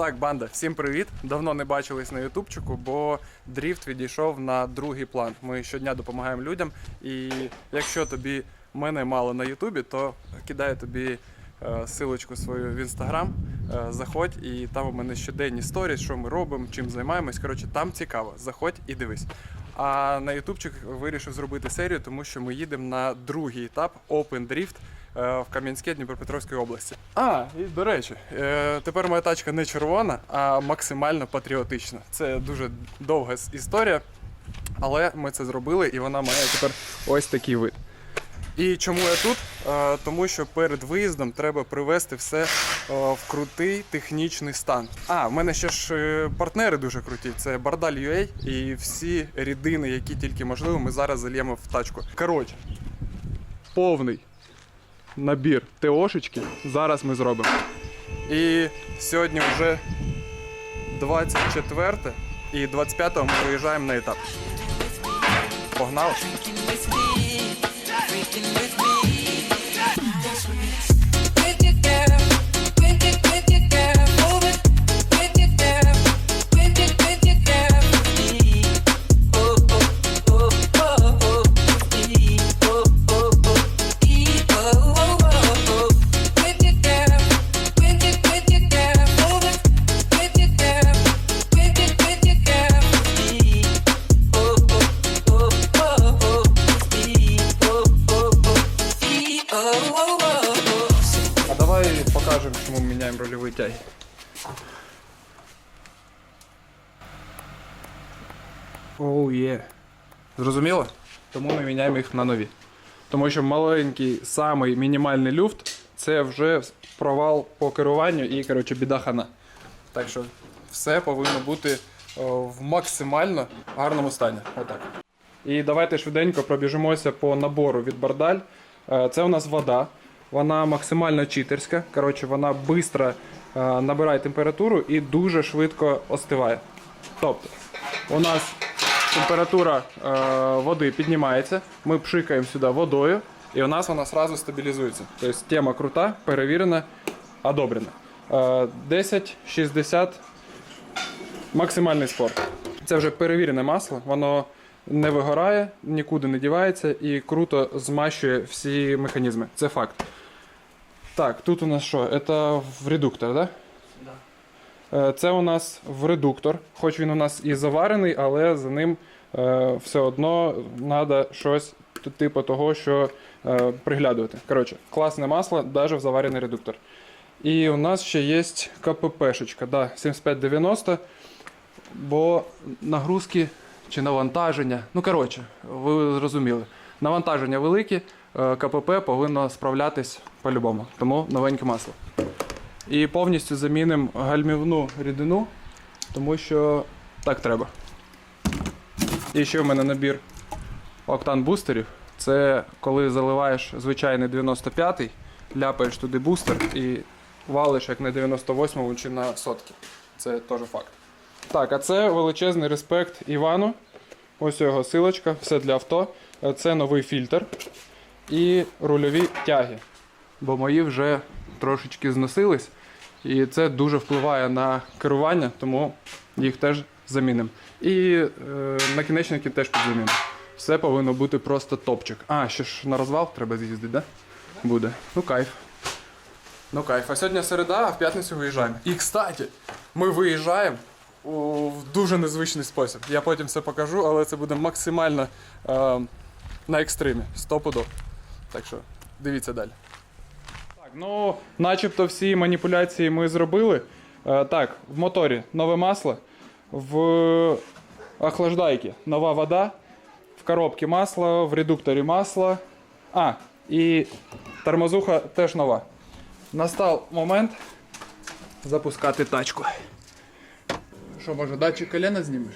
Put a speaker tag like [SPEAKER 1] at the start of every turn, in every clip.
[SPEAKER 1] Так, банда, всім привіт! Давно не бачились на ютубчику, бо дріфт відійшов на другий план. Ми щодня допомагаємо людям. І якщо тобі мене мало на Ютубі, то кидаю тобі е, силочку свою в інстаграм. Е, заходь, і там у мене щоденні сторіс, що ми робимо, чим займаємось. Коротше, там цікаво. Заходь і дивись. А на ютубчик вирішив зробити серію, тому що ми їдемо на другий етап Open Drift в Кам'янське Дніпропетровської області. А, і до речі, е, тепер моя тачка не червона, а максимально патріотична. Це дуже довга історія, але ми це зробили, і вона має тепер ось такий вид. І чому я тут? Е, Тому що перед виїздом треба привести все е, в крутий технічний стан. А, в мене ще ж е, партнери дуже круті. Це Бардаль UA і всі рідини, які тільки можливо, ми зараз зальємо в тачку. Коротше, повний набір ТОшечки зараз ми зробимо. І сьогодні вже 24 і 25 ми виїжджаємо на етап. Погнали! Зрозуміло? Тому ми міняємо їх на нові. Тому що маленький, самий мінімальний люфт це вже провал по керуванню і, коротше, біда хана. Так що все повинно бути о, в максимально гарному стані. Отак. І давайте швиденько пробіжимося по набору від Бардаль. Е, Це у нас вода. Вона максимально читерська. Коротше, вона швидко набирає температуру і дуже швидко остиває. Тобто, у нас температура е, води піднімається, ми пшикаємо сюди водою, і у нас вона одразу стабілізується. Тобто тема крута, перевірена, одобрена. Е, 10, 60 максимальний спорт. Це вже перевірене масло, воно не вигорає, нікуди не дівається і круто змащує всі механізми. Це факт. Так, тут у нас що? Це в редуктор, так? Да? Це у нас в редуктор, хоч він у нас і заварений, але за ним е, все одно треба щось типу того, що е, приглядувати. Коротше, класне масло, навіть в заварений редуктор. І у нас ще є КППшечка, да, 7590, бо нагрузки чи навантаження. Ну, коротше, ви зрозуміли. Навантаження великі, е, КПП повинно справлятись по-любому. Тому новеньке масло. І повністю замінимо гальмівну рідину, тому що так треба. І ще в мене набір октан бустерів. Це коли заливаєш звичайний 95-й, ляпаєш туди бустер і валиш як на 98-му чи на сотки. Це теж факт. Так, а це величезний респект Івану. Ось його силочка, все для авто. Це новий фільтр і рульові тяги. Бо мої вже трошечки зносились. І це дуже впливає на керування, тому їх теж замінимо. І е, накінечники теж підзамінимо. Все повинно бути просто топчик. А, ще ж на розвал треба з'їздити, да? Буде. Ну кайф. Ну кайф. А сьогодні середа, а в п'ятницю виїжджаємо. І кстати, ми виїжджаємо в дуже незвичний спосіб. Я потім все покажу, але це буде максимально е, на екстримі. Стопудов. Так що дивіться далі. Ну, начебто всі маніпуляції ми зробили. Е, так, в моторі нове масло, в охлаждайці нова вода, в коробці масло, в редукторі масло. А, і тормозуха теж нова. Настав момент запускати тачку. Що, може, датчик колена знімеш?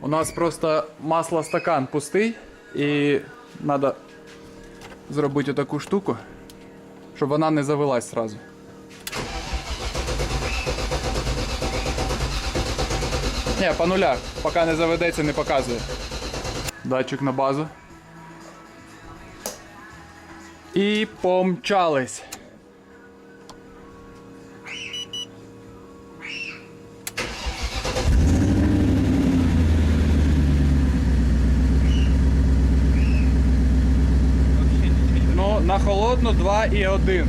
[SPEAKER 1] У нас просто маслостакан пустий і треба зробити таку штуку, щоб вона не завелась одразу. Ні, по нулях. Поки не заведеться, не показує. Датчик на базу. І помчались. На холодну 2,1.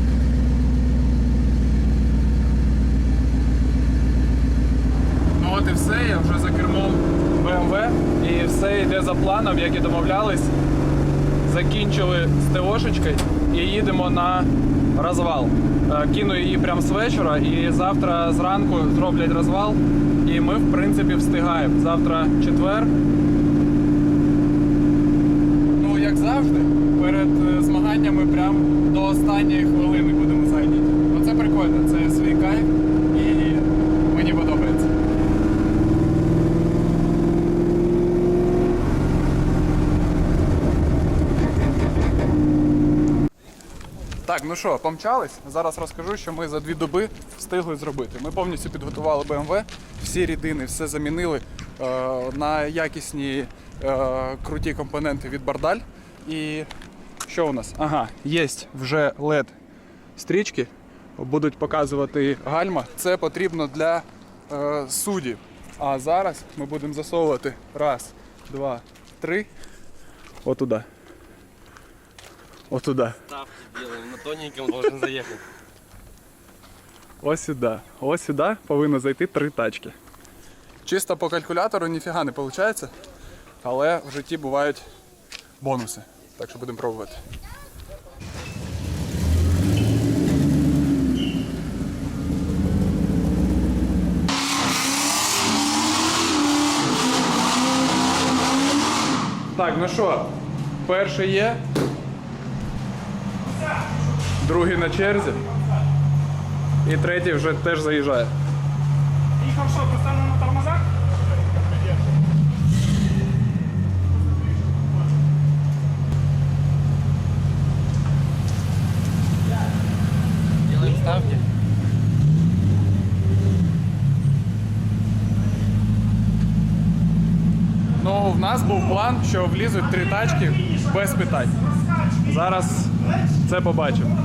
[SPEAKER 1] Ну от і все, я вже за кермом BMW і все йде за планом, як і домовлялись. Закінчили з ТОшечкою і їдемо на розвал. Е, Кину її прямо з вечора і завтра зранку зроблять розвал. І ми, в принципі, встигаємо. Завтра четвер. Ну, як завжди, перед е, змаганнями прям до останньої хвилини будемо зайняті. Ну це прикольно, це свій кайф і мені подобається. Так, ну що, помчались? Зараз розкажу, що ми за дві доби встигли зробити. Ми повністю підготували BMW, всі рідини, все замінили е, на якісні е, круті компоненти від Бардаль. І що у нас? Ага, є вже LED стрічки, будуть показувати гальма. Це потрібно для е, суддів. А зараз ми будемо засовувати раз, два, три. Отуда. Отуда.
[SPEAKER 2] ставки делаем, на тоненьком должен заехать.
[SPEAKER 1] Ось сюди. Ось сюди повинно зайти три тачки. Чисто по калькулятору ніфіга не виходить, але в житті бувають бонуси. Так що будемо пробувати. Так, ну що, перший є. Другий на черзі. І третій вже теж заїжджає.
[SPEAKER 3] Їхав що, поставив на тормозах?
[SPEAKER 2] Делаем ставки.
[SPEAKER 1] Ну, в нас був план, що влізуть три тачки без питань. Зараз це побачимо.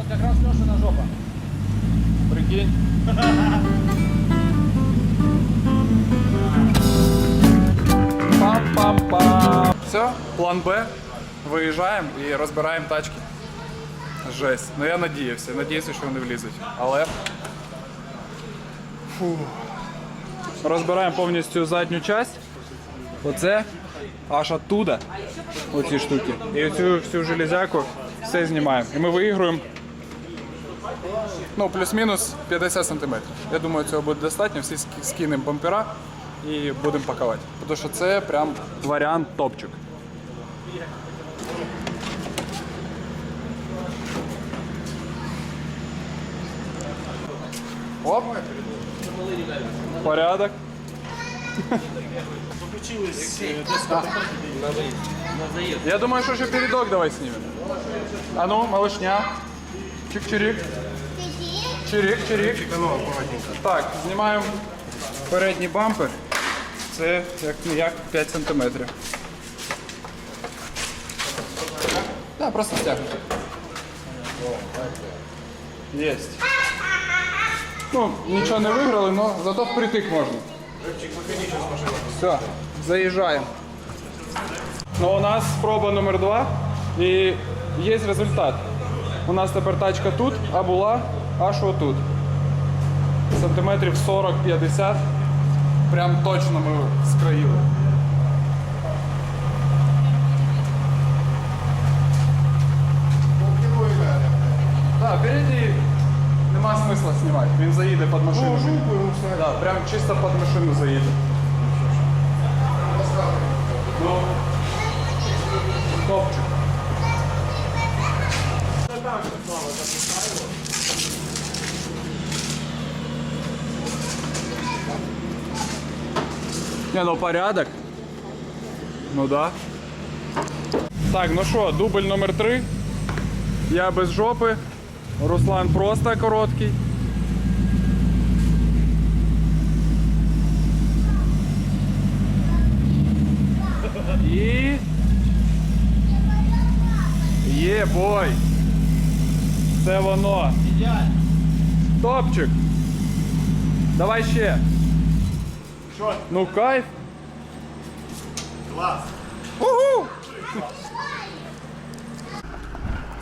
[SPEAKER 3] От якраз Лешина жопа.
[SPEAKER 1] Прикинь. Пам-пам-пам. Все, план Б. Виїжджаємо і розбираємо тачки. Жесть. Ну я надіявся, надіявся, що вони влізуть. Але. Фу. Розбираємо повністю задню часть. Оце аж оттуда. Оці штуки. І оцю всю железяку все знімаємо. І ми виігруємо Ну, плюс-мінус 50 см. Я думаю, цього буде достатньо. Всі скинемо бампера і будемо пакувати. Тому що це прям варіант топчик. Оп. Порядок. Я думаю, що ще передок давай знімемо. А ну, малышня. Чик-чирик. Чирик, чирик. Так, знімаємо передній бампер. Це як не як 5 см. Так, просто стягнути. Єсть. Ну, нічого не виграли, але зато впритик можна. Все, заїжджаємо. Ну, у нас спроба номер два і є результат. У нас тепер тачка тут, а була аж отут. Сантиметрів 40-50. Прям точно ми скроїли. Так, впереді нема смисла знімати. Він заїде під машину. Да, прям чисто під машину заїде. Ну, топчик. Не, ну порядок. Ну да. Так, ну що, дубль номер три. Я без жопи. Руслан просто короткий. І. Є бой. Це воно. Топчик. Давай ще.
[SPEAKER 3] Що?
[SPEAKER 1] Ну кайф. Угу!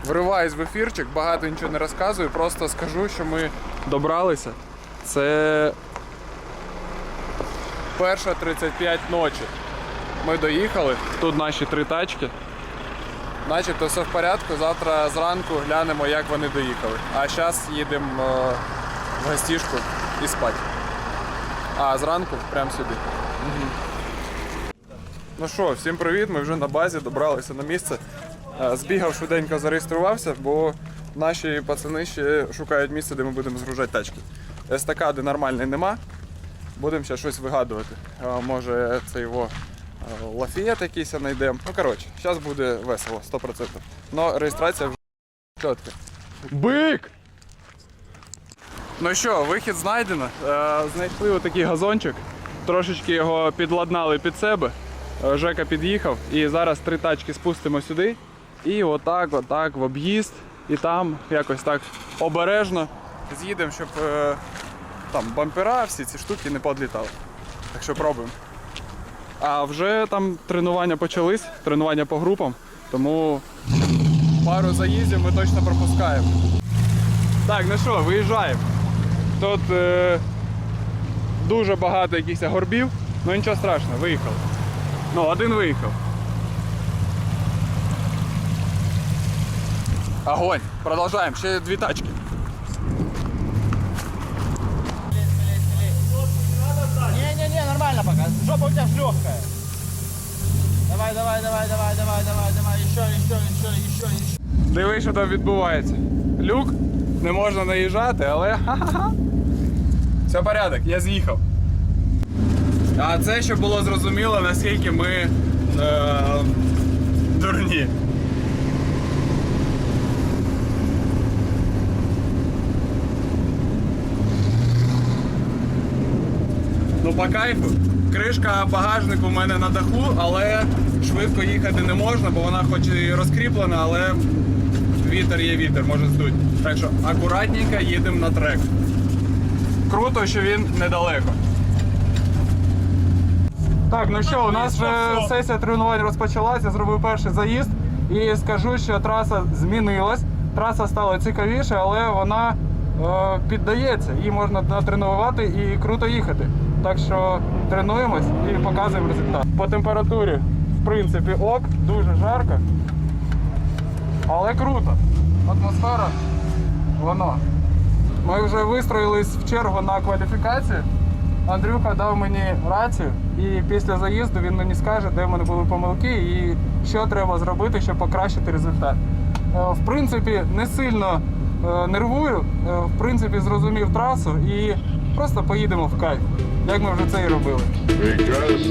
[SPEAKER 1] Вриваюсь в ефірчик, багато нічого не розказую, просто скажу, що ми добралися. Це перша 35 ночі. Ми доїхали. Тут наші три тачки. Начебто все в порядку. Завтра зранку глянемо, як вони доїхали. А зараз їдемо е, в гостішку і спати. А зранку прямо сюди. Ну що, всім привіт, ми вже на базі добралися на місце. Е, Збігав швиденько зареєструвався, бо наші пацани ще шукають місце, де ми будемо згружати тачки. Естакади нормальної нема. Будемо ще щось вигадувати. Е, Може це його е, лафієт якийсь знайдемо. Ну коротше, зараз буде весело, 100%. Но реєстрація вже чітка. Бик! Ну що, вихід знайдено. Е, Знайшли отакий газончик. Трошечки його підладнали під себе. Е, Жека під'їхав і зараз три тачки спустимо сюди. І отак, отак, в об'їзд. І там якось так обережно з'їдемо, щоб е, там бампера, всі ці штуки не подлітали. Так що пробуємо. А вже там тренування почались, тренування по групам, тому пару заїздів ми точно пропускаємо. Так, ну що, виїжджаємо. Тут е, дуже багато якихось горбів, ну нічого страшного, виїхали. Ну, один виїхав. Огонь. Продовжаємо. Ще дві тачки.
[SPEAKER 3] Не-не-не, нормально пока. Жопа у тебя ж легкая. Давай, давай, давай, давай, давай, давай, давай. Еще, еще, еще, еще, еще.
[SPEAKER 1] Диви, що там відбувається. Люк, не можна наїжджати, але ха-ха-ха. Все порядок, я з'їхав. А це щоб було зрозуміло, наскільки ми е, дурні. Ну, по кайфу. Кришка багажнику в мене на даху, але швидко їхати не можна, бо вона хоч і розкріплена, але вітер є вітер, може здуть. Так що акуратненько їдемо на трек. Круто, що він недалеко. Так, ну що, у нас вже сесія тренувань розпочалася, я зробив перший заїзд і скажу, що траса змінилась. Траса стала цікавіше, але вона е, піддається. Її можна натренувати і круто їхати. Так що тренуємось і показуємо результат. По температурі, в принципі, ок, дуже жарко. Але круто. Атмосфера, воно. Ми вже вистроїлись в чергу на кваліфікацію. Андрюха дав мені рацію, і після заїзду він мені скаже, де в мене були помилки і що треба зробити, щоб покращити результат. Е, В принципі, не сильно е, нервую, е, в принципі, зрозумів трасу і просто поїдемо в кайф, як ми вже це і робили.
[SPEAKER 4] Because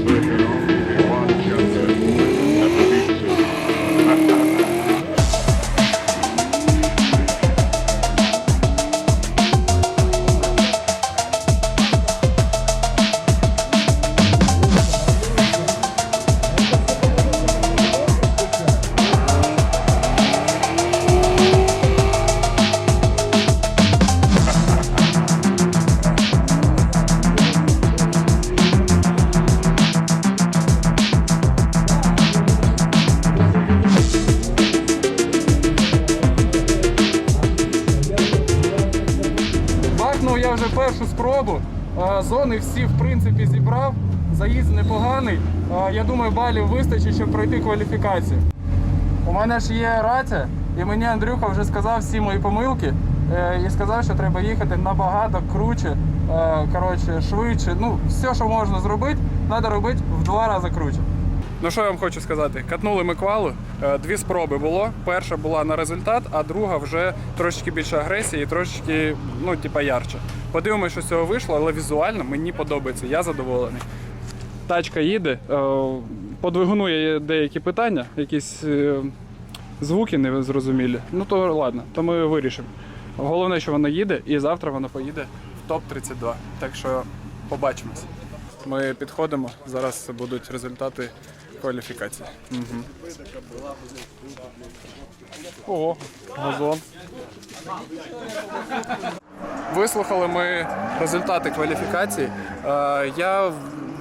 [SPEAKER 1] Заїзд непоганий. Я думаю, балів вистачить, щоб пройти кваліфікацію. У мене ж є рація, і мені Андрюха вже сказав всі мої помилки. е, І сказав, що треба їхати набагато круче, е, коротше, швидше. Ну, все, що можна зробити, треба робити в два рази круче. Ну що я вам хочу сказати? Катнули ми квалу. Е, Дві спроби було. Перша була на результат, а друга вже трошечки більше агресії, і трошечки, ну, типа, ярче. Подивимося, що з цього вийшло, але візуально мені подобається. Я задоволений. Тачка їде. е, По двигуну є деякі питання, якісь е, звуки незрозумілі. Ну то ладно, то ми вирішимо. Головне, що вона їде, і завтра вона поїде в топ-32. Так що побачимось. Ми підходимо, зараз будуть результати кваліфікації. Угу. Ого, газон. Вислухали ми результати кваліфікації. Е, Я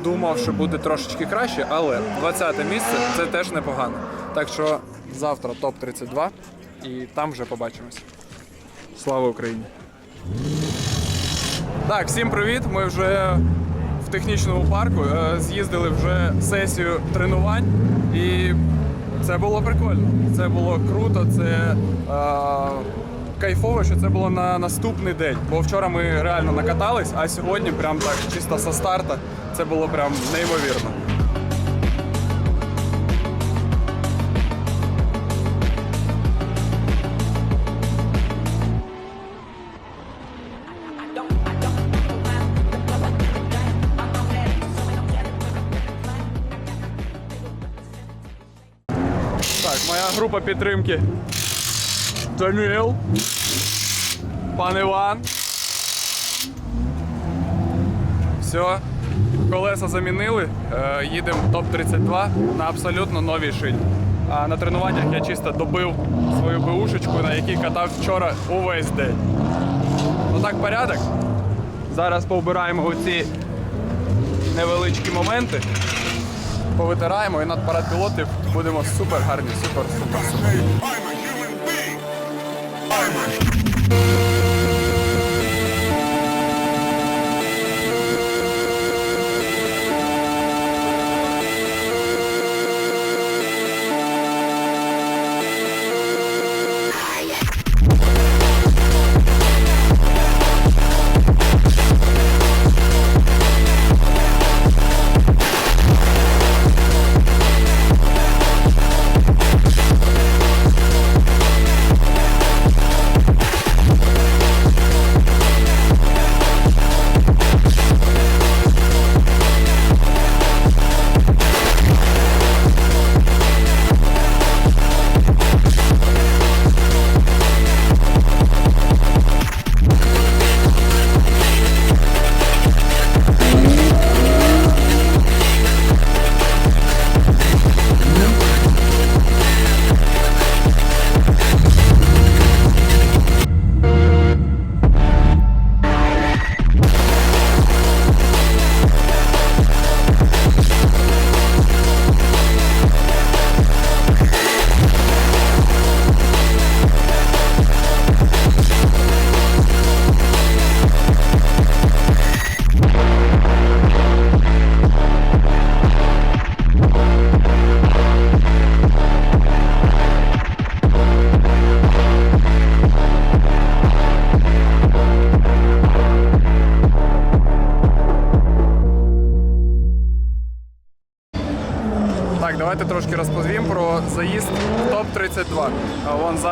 [SPEAKER 1] думав, що буде трошечки краще, але 20-те місце це теж непогано. Так що завтра топ-32 і там вже побачимось. Слава Україні! Так, всім привіт! Ми вже в технічному парку е, з'їздили вже сесію тренувань, і це було прикольно. Це було круто, це е, кайфово, що це було на наступний день. Бо вчора ми реально накатались, а сьогодні, прям так чисто со старта, це було прям неймовірно. Так, моя група підтримки. Даніел. Пан Іван. Все. Колеса замінили. Е, їдемо топ-32 на абсолютно новій шині. А на тренуваннях я чисто добив свою беушечку, на якій катав вчора увесь день. Ну так, порядок. Зараз повбираємо оці невеличкі моменти повитираємо і над парад пілотів будемо супер гарні, супер, супер, супер. Так,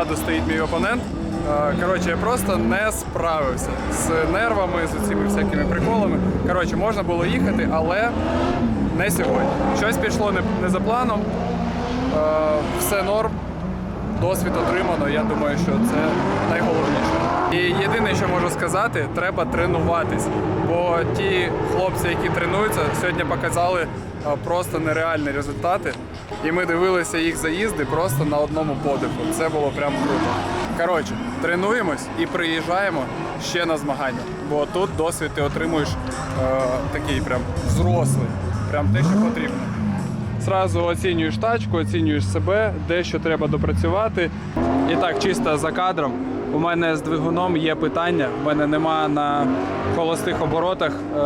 [SPEAKER 1] Ззаду стоїть мій опонент. Е, Коротше, я просто не справився з нервами, з цими всякими приколами. Коротше, можна було їхати, але не сьогодні. Щось пішло не, не за планом. Е, Все норм. Досвід отримано, я думаю, що це найголовніше. І єдине, що можу сказати, треба тренуватись. Бо ті хлопці, які тренуються, сьогодні показали просто нереальні результати. І ми дивилися їх заїзди просто на одному подиху. Це було прям круто. Коротше, тренуємось і приїжджаємо ще на змагання. Бо тут досвід ти отримуєш е, такий прям взрослий, прям те, що потрібно. Зразу оцінюєш тачку, оцінюєш себе, де що треба допрацювати. І так, чисто за кадром. У мене з двигуном є питання. У мене нема на холостих оборотах е,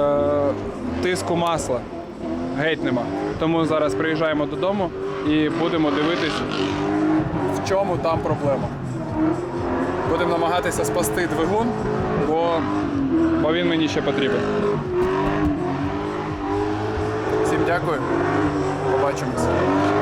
[SPEAKER 1] тиску масла. Геть нема. Тому зараз приїжджаємо додому і будемо дивитись, в чому там проблема. Будемо намагатися спасти двигун, бо, бо він мені ще потрібен. Всім дякую. Побачимось.